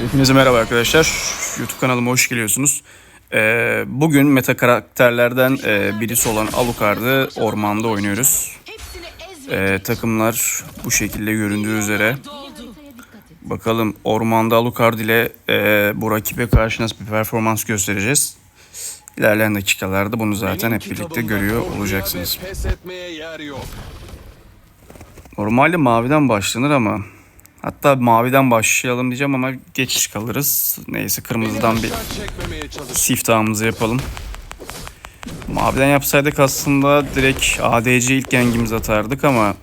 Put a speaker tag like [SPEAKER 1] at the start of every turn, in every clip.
[SPEAKER 1] Hepinize merhaba arkadaşlar. YouTube kanalıma hoş geliyorsunuz. Ee, bugün meta karakterlerden e, birisi olan Alucard'ı ormanda oynuyoruz. Ee, takımlar bu şekilde göründüğü üzere. Bakalım ormanda Alucard ile e, bu rakibe karşı nasıl bir performans göstereceğiz. İlerleyen dakikalarda bunu zaten hep birlikte görüyor olacaksınız. Normalde maviden başlanır ama hatta maviden başlayalım diyeceğim ama geç kalırız. Neyse kırmızıdan bir siftahımızı yapalım. Maviden yapsaydık aslında direkt ADC ilk gengimizi atardık ama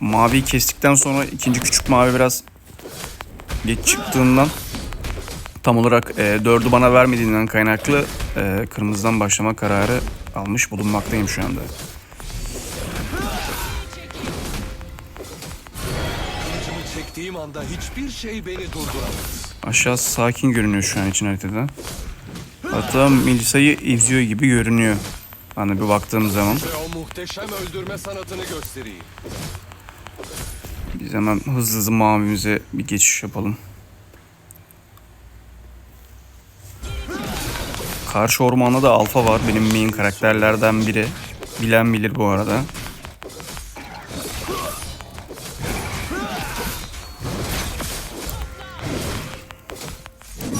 [SPEAKER 1] maviyi kestikten sonra ikinci küçük mavi biraz geç çıktığından tam olarak e, dördü bana vermediğinden kaynaklı e, kırmızıdan başlama kararı almış bulunmaktayım şu anda.
[SPEAKER 2] Çektiğim anda hiçbir şey beni durduramaz.
[SPEAKER 1] Aşağısı sakin görünüyor şu an için haritada. Hatta Melisa'yı izliyor gibi görünüyor. Hani bir baktığım zaman.
[SPEAKER 2] Ve o muhteşem öldürme sanatını göstereyim.
[SPEAKER 1] Biz hemen hızlı hızlı mavimize bir geçiş yapalım. Karşı ormanda da alfa var. Benim main karakterlerden biri. Bilen bilir bu arada.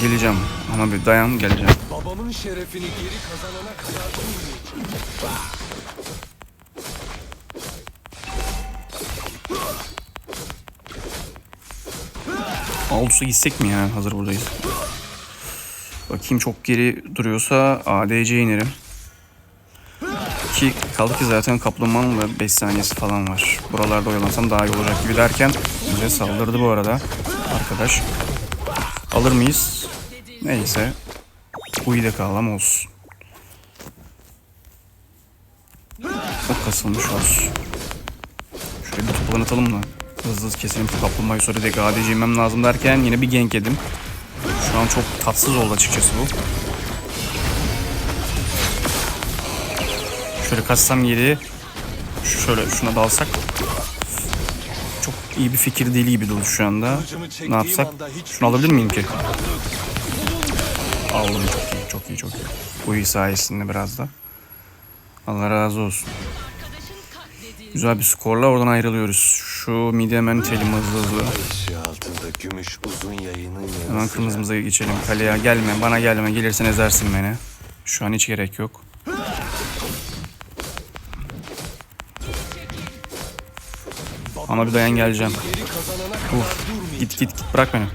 [SPEAKER 1] Geleceğim. Ama bir dayan geleceğim.
[SPEAKER 2] Babamın şerefini geri kazanana kadar.
[SPEAKER 1] Aldus'a gitsek mi ya? Hazır buradayız. Bakayım çok geri duruyorsa ADC inerim. Ki kaldı ki zaten kaplumbağanın da 5 saniyesi falan var. Buralarda oyalansam daha iyi olacak gibi derken bize saldırdı bu arada. Arkadaş. Alır mıyız? Neyse. De kalam olsun. O kasılmış olsun. Şöyle bir toplan atalım da. Hızlı hızlı keselim şu kaplumbağayı sonra direkt ADC inmem lazım derken yine bir gank yedim. Şu an çok tatsız oldu açıkçası bu. Şöyle kaçsam geri. Şöyle şuna dalsak. Çok iyi bir fikir değil gibi durdu şu anda. Ne yapsak? Şunu alabilir miyim ki? Aldım çok iyi çok iyi çok iyi. Bu iyi sayesinde biraz da. Allah razı olsun. Güzel bir skorla oradan ayrılıyoruz. Şu midi hemen itelim hızlı hızlı. Hemen kırmızımıza geçelim. Kaleye gelme bana gelme gelirsen ezersin beni. Şu an hiç gerek yok. Ama bir dayan geleceğim.
[SPEAKER 2] durmayacağım.
[SPEAKER 1] Git git git bırak beni.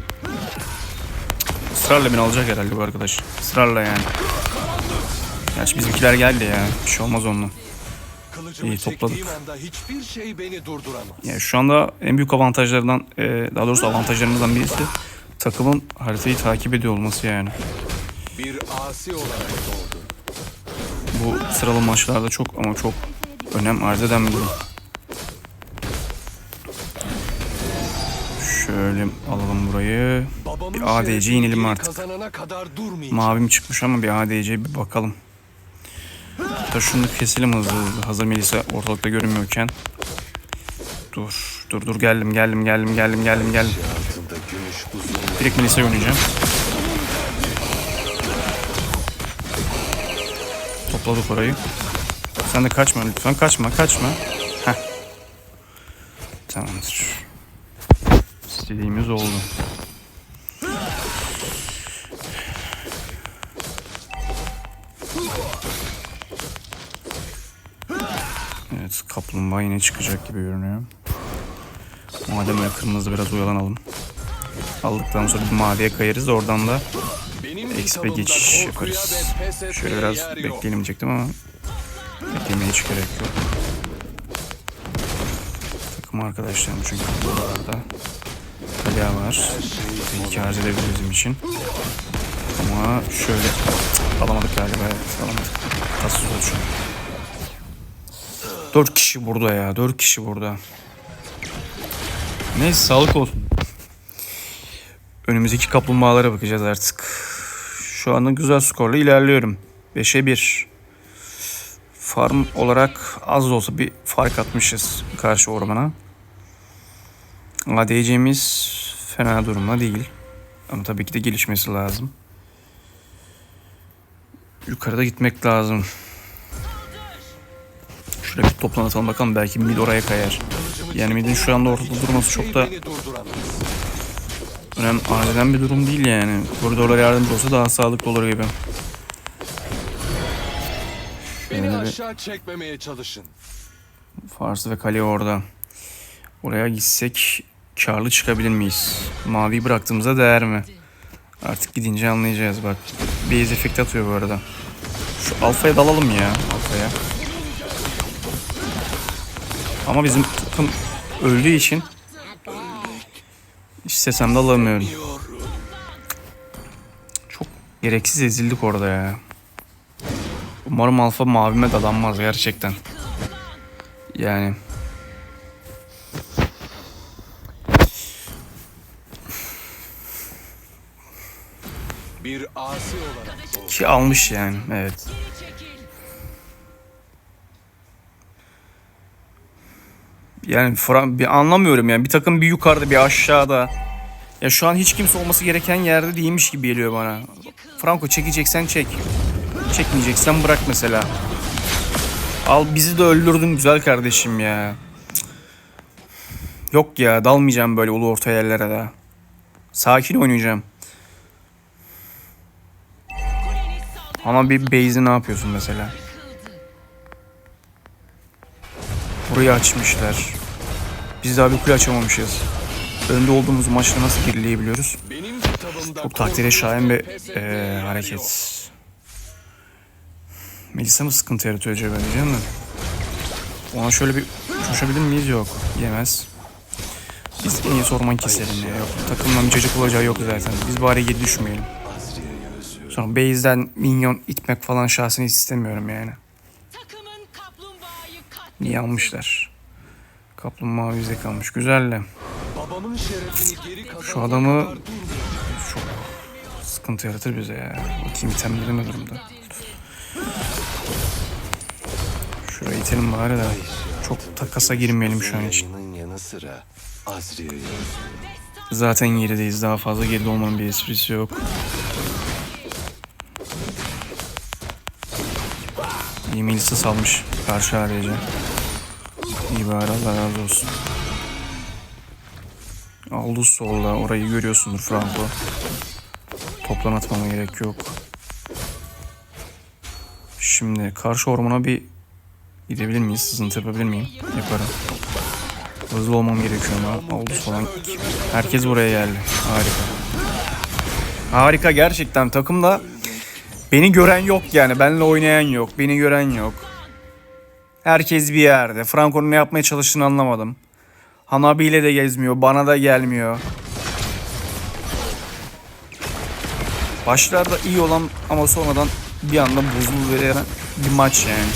[SPEAKER 1] Israrla beni alacak herhalde bu arkadaş. Israrla yani. Gerçi bizimkiler geldi ya. Bir şey olmaz onunla. İyi, topladık.
[SPEAKER 2] şey.
[SPEAKER 1] Yani şu anda en büyük avantajlarından, e, daha doğrusu avantajlarımızdan birisi takımın haritayı takip ediyor olması yani.
[SPEAKER 2] Bir asi olarak doğdum.
[SPEAKER 1] Bu sıralı maçlarda çok ama çok önem arz eden bir durum. Şöyle alalım burayı.
[SPEAKER 2] Babamın
[SPEAKER 1] Bir ADC inelim artık. Mavim çıkmış ama bir ADC bir bakalım. Hatta şunu keselim hızlı hızlı. Hazır Melisa ortalıkta görünmüyorken. Dur, dur, dur geldim, geldim, geldim, geldim, geldim, geldim. Direkt Melisa'ya oynayacağım. Topladık orayı. Sen de kaçma lütfen. Kaçma, kaçma. Heh. Tamamdır. İstediğimiz oldu. Evet, kaplumbağa yine çıkacak gibi görünüyor. Madem öyle kırmızı biraz oyalanalım. Aldıktan sonra bir maviye kayarız. Oradan da XP geçiş yaparız. Şöyle biraz bekleyelim diyecektim ama beklemeye hiç gerek yok. Takım arkadaşlarım çünkü buralarda. Kalia var. İki harc edebilir bizim için. Ama şöyle alamadık galiba. Alamadık. Tatsız oldu şu. Dört kişi burada ya. Dört kişi burada. Neyse sağlık olsun. Önümüzdeki kaplumbağalara bakacağız artık. Şu anda güzel skorla ilerliyorum. 5'e 1. Farm olarak az da olsa bir fark atmışız karşı ormana. ADC'miz fena durumda değil. Ama tabii ki de gelişmesi lazım. Yukarıda gitmek lazım. Şöyle bir toplanatalım bakalım belki mid oraya kayar. Yani midin şu anda ortada durması çok da önemli arz eden bir durum değil yani. Koridorlar yardımcı olsa daha sağlıklı olur gibi.
[SPEAKER 2] Beni aşağı çekmemeye çalışın.
[SPEAKER 1] Farsı ve kale orada. Oraya gitsek karlı çıkabilir miyiz? Mavi bıraktığımıza değer mi? Artık gidince anlayacağız bak. Base efekt atıyor bu arada. Şu alfaya dalalım ya. Alfaya. Ama bizim takım öldüğü için istesem de alamıyorum. Çok gereksiz ezildik orada ya. Umarım alfa mavime dadanmaz gerçekten. Yani
[SPEAKER 2] Bir asi olarak
[SPEAKER 1] ki almış yani evet. Yani Fran bir anlamıyorum yani bir takım bir yukarıda bir aşağıda. Ya şu an hiç kimse olması gereken yerde değilmiş gibi geliyor bana. Franco çekeceksen çek. Çekmeyeceksen bırak mesela. Al bizi de öldürdün güzel kardeşim ya. Yok ya dalmayacağım böyle ulu orta yerlere daha. Sakin oynayacağım. Ama bir base'i ne yapıyorsun mesela? Burayı açmışlar. Biz daha bir kule açamamışız. Önde olduğumuz maçta nasıl gerileyebiliyoruz? Çok takdire şayan bir
[SPEAKER 2] yok.
[SPEAKER 1] hareket. Melisa mı sıkıntı yaratıyor acaba diyeceğim mi? Ona şöyle bir coşabilir miyiz? Yok. Yemez. Biz en iyisi orman keselim ya. Yok. Takımdan bir cacık olacağı yok zaten. Biz bari geri düşmeyelim. Sonra base'den minyon itmek falan şahsen hiç istemiyorum yani. Niye almışlar? Kaplumbağa bizde kalmış. Güzel de.
[SPEAKER 2] Babamın şerefini geri kazanana
[SPEAKER 1] Şu adamı çok sıkıntı yaratır bize ya. Bakayım itemleri ne durumda. Şuraya itelim bari de. Çok takasa girmeyelim şu an için. Zaten gerideyiz. Daha fazla geride olmanın bir esprisi yok. İyi Melisa salmış. Karşı ADC. İyi bari Allah razı olsun. Aldous solda. Orayı görüyorsundur Franco. Toplan atmama gerek yok. Şimdi karşı ormana bir gidebilir miyiz? Sızıntı yapabilir miyim? Yaparım. Hızlı olmam gerekiyor ama Aldous falan. Herkes buraya geldi. Harika. Harika gerçekten takımda beni gören yok yani. Benle oynayan yok. Beni gören yok. Herkes bir yerde. Franco'nun ne yapmaya çalıştığını anlamadım. Hanabi ile de gezmiyor. Bana da gelmiyor. Başlarda iyi olan ama sonradan bir anda bozuluveren bir maç yani.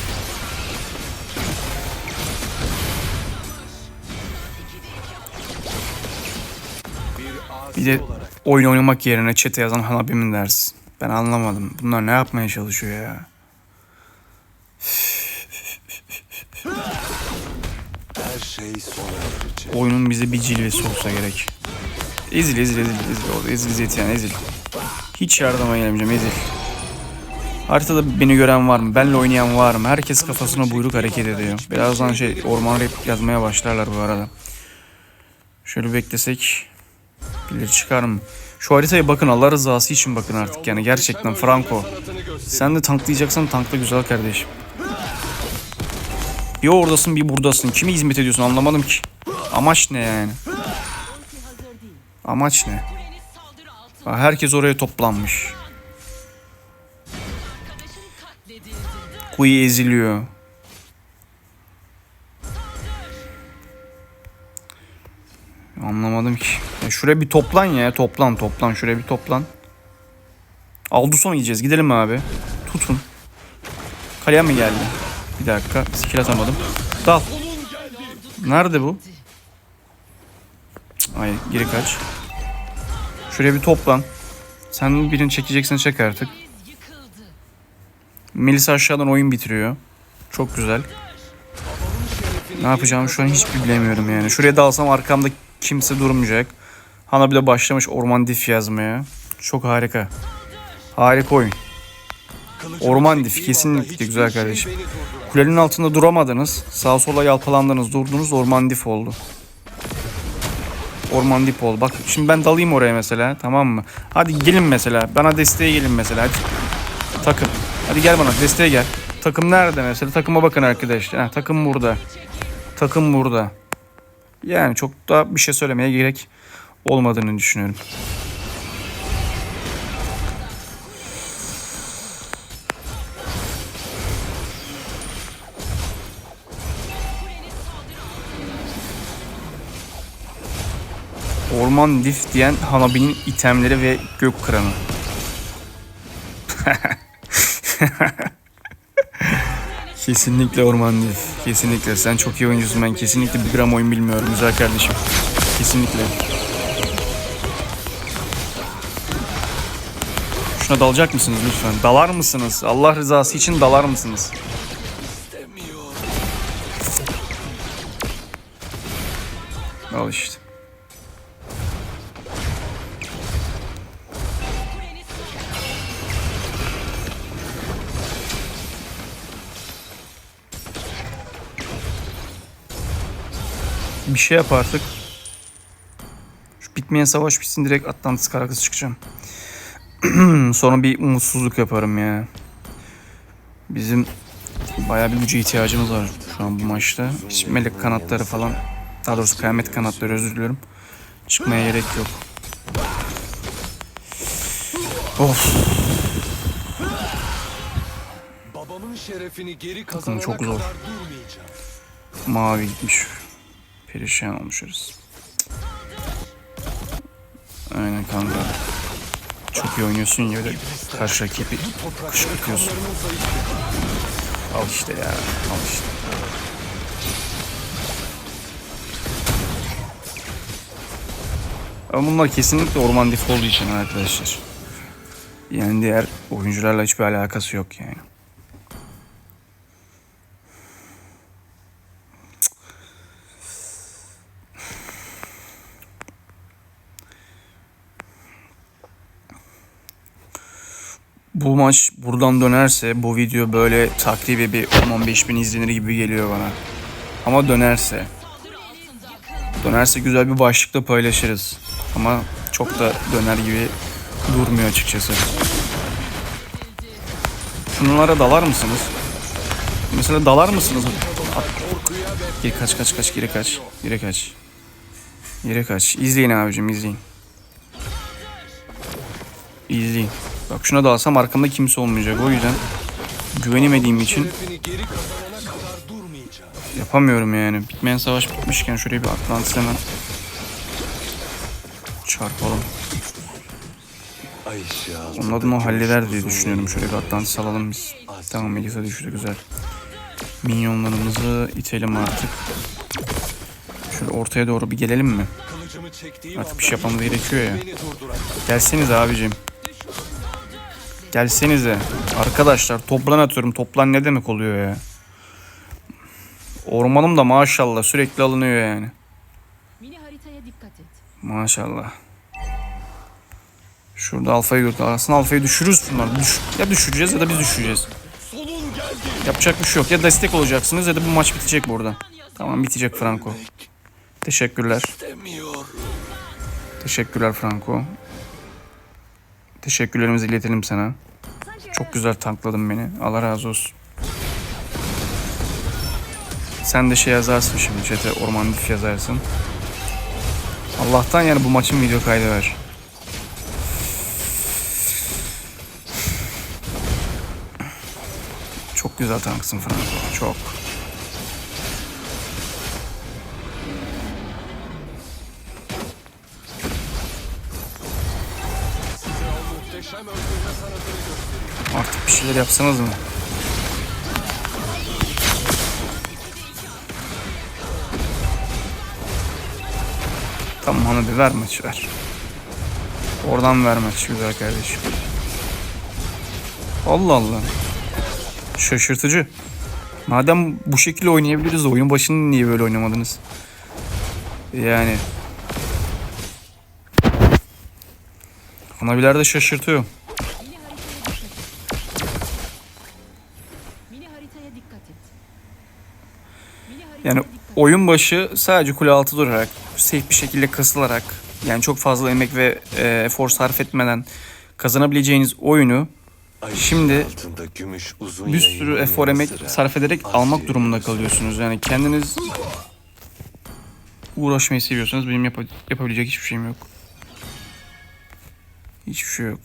[SPEAKER 2] Bir
[SPEAKER 1] de oyun oynamak yerine çete yazan Hanabi mi dersin? Ben anlamadım. Bunlar ne yapmaya çalışıyor ya?
[SPEAKER 3] her şey sona erecek.
[SPEAKER 1] Oyunun bize bir cilvesi olsa gerek. Ezil ezil ezil ezil orada ezil Zetiyan ezil. Hiç yardıma gelmeyeceğim ezil. Haritada beni gören var mı? Benle oynayan var mı? Herkes kafasına buyruk hareket ediyor. Birazdan şey orman rap yazmaya başlarlar bu arada. Şöyle beklesek birileri çıkar mı? Şu haritaya bakın Allah rızası için bakın artık yani gerçekten Franco. Sen de tanklayacaksan tankla güzel kardeşim. Bir oradasın bir buradasın. Kime hizmet ediyorsun anlamadım ki. Amaç ne yani? Amaç ne? Herkes oraya toplanmış. Kuyu eziliyor. Anlamadım ki. Ya şuraya bir toplan ya. Toplan toplan. Şuraya bir toplan. Alduson yiyeceğiz. Gidelim mi abi? Tutun. Kaleye mi geldi? Bir dakika. Skill atamadım. Dal. Nerede bu? Ay geri kaç. Şuraya bir toplan. Sen birini çekeceksen çek artık. Melisa aşağıdan oyun bitiriyor. Çok güzel. Ne yapacağımı şu an hiçbir bilemiyorum yani. Şuraya dalsam arkamda kimse durmayacak. Hana bir de başlamış orman dif yazmaya. Çok harika. Harika oyun. Orman dif, kesinlikle güzel kardeşim. Kulenin altında duramadınız. Sağa sola yalpalandınız, durdunuz. Orman dif oldu. Orman dip oldu. Bak şimdi ben dalayım oraya mesela tamam mı? Hadi gelin mesela. Bana desteğe gelin mesela. Hadi. Takım. Hadi gel bana desteğe gel. Takım nerede mesela? Takıma bakın arkadaşlar. Ha, takım burada. Takım burada. Yani çok da bir şey söylemeye gerek olmadığını düşünüyorum. Orman Dif diyen Hanabi'nin itemleri ve gök kıranı. kesinlikle Orman Dif. Kesinlikle. Sen çok iyi oyuncusun. Ben kesinlikle bir gram oyun bilmiyorum. Güzel kardeşim. Kesinlikle. Şuna dalacak mısınız lütfen? Dalar mısınız? Allah rızası için dalar mısınız? Bir şey yap artık. Şu bitmeyen savaş bitsin direkt Atlantis karakası çıkacağım. Sonra bir umutsuzluk yaparım ya. Bizim bayağı bir güce ihtiyacımız var şu an bu maçta. Hiç melek kanatları falan. Daha doğrusu kıyamet kanatları özür diliyorum. Çıkmaya gerek yok. Of
[SPEAKER 2] Babamın şerefini geri kazanana
[SPEAKER 1] çok zor. mavi gitmiş. Perişan olmuşuz. Aynen kanka. Çok iyi oynuyorsun ya karşı rakibi kışkırtıyorsun. Al işte ya. Al işte. Ama bunlar kesinlikle orman olduğu için arkadaşlar. Yani diğer oyuncularla hiçbir alakası yok yani. Bu maç buradan dönerse bu video böyle takribi bir 10-15 bin izlenir gibi geliyor bana. Ama dönerse. Dönerse güzel bir başlıkla paylaşırız. Ama çok da döner gibi durmuyor açıkçası. Şunlara dalar mısınız? Mesela dalar mısınız? At- Geri kaç kaç kaç geri kaç. Geri kaç. Geri kaç. İzleyin abicim izleyin. İzleyin. Bak şuna dalsam arkamda kimse olmayacak. O yüzden güvenemediğim için yapamıyorum yani. Bitmeyen savaş bitmişken şuraya bir Atlantis hemen çarpalım. Onun adını halleder diye düşünüyorum. Şöyle bir Atlantis alalım biz. Tamam Melisa düştü güzel. Minyonlarımızı itelim artık. Şöyle ortaya doğru bir gelelim mi? Artık bir şey yapmamız gerekiyor ya. Gelsenize abicim. Gelsenize. Arkadaşlar toplan atıyorum. Toplan ne demek oluyor ya? Ormanım da maşallah sürekli alınıyor yani.
[SPEAKER 4] Mini haritaya dikkat et.
[SPEAKER 1] Maşallah. Şurada alfayı gördük. Aslında alfayı düşürürüz bunlar. Düş ya düşüreceğiz ya da biz düşüreceğiz. Yapacak bir şey yok. Ya destek olacaksınız ya da bu maç bitecek burada. Tamam bitecek Franco. Teşekkürler. Teşekkürler Franco. Teşekkürlerimizi iletelim sana. Çok güzel tankladın beni. Allah razı olsun. Sen de şey yazarsın şimdi chat'e orman dif yazarsın. Allah'tan yani bu maçın video kaydı var. Çok güzel tanksın Franco. Çok. Artık bir şeyler yapsanız mı? Tamam hadi ver maçı ver. Oradan ver maçı güzel kardeşim. Allah Allah. Şaşırtıcı. Madem bu şekilde oynayabiliriz oyun başında niye böyle oynamadınız? Yani Naviler de şaşırtıyor.
[SPEAKER 4] Mini haritaya dikkat et. Mini haritaya dikkat et. Mini haritaya
[SPEAKER 1] Yani
[SPEAKER 4] dikkat et.
[SPEAKER 1] oyun başı sadece kule altı durarak, safe bir şekilde kasılarak, yani çok fazla emek ve e, efor sarf etmeden kazanabileceğiniz oyunu Şimdi
[SPEAKER 3] altında gümüş uzun
[SPEAKER 1] bir sürü efor emek sarf ederek almak durumunda kalıyorsunuz. Yani kendiniz uğraşmayı seviyorsanız benim yapa- yapabilecek hiçbir şeyim yok. Hiçbir şey yok.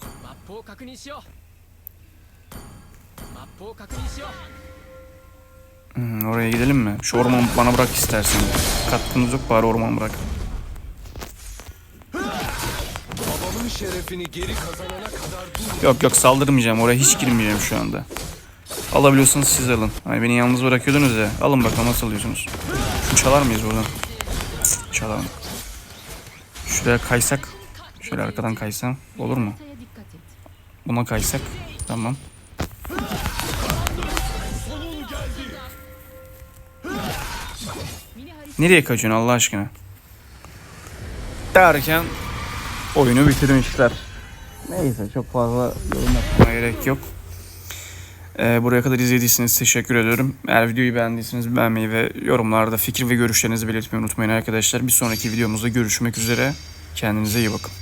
[SPEAKER 1] Hmm, oraya gidelim mi? Şu orman bana bırak istersen. Katkımız yok bari orman bırak. Yok yok saldırmayacağım. Oraya hiç girmeyeceğim şu anda. Alabiliyorsanız siz alın. Hani beni yalnız bırakıyordunuz ya. Alın bakalım nasıl alıyorsunuz. Şunu çalar mıyız buradan? Cık, çalalım. Şuraya kaysak Şöyle arkadan kaysam olur mu? Buna kaysak. Tamam. Nereye kaçıyorsun Allah aşkına? Derken oyunu bitirmişler. Neyse çok fazla yorum yapmaya gerek yok. Ee, buraya kadar izlediyseniz teşekkür ediyorum. Eğer videoyu beğendiyseniz beğenmeyi ve yorumlarda fikir ve görüşlerinizi belirtmeyi unutmayın arkadaşlar. Bir sonraki videomuzda görüşmek üzere. Kendinize iyi bakın.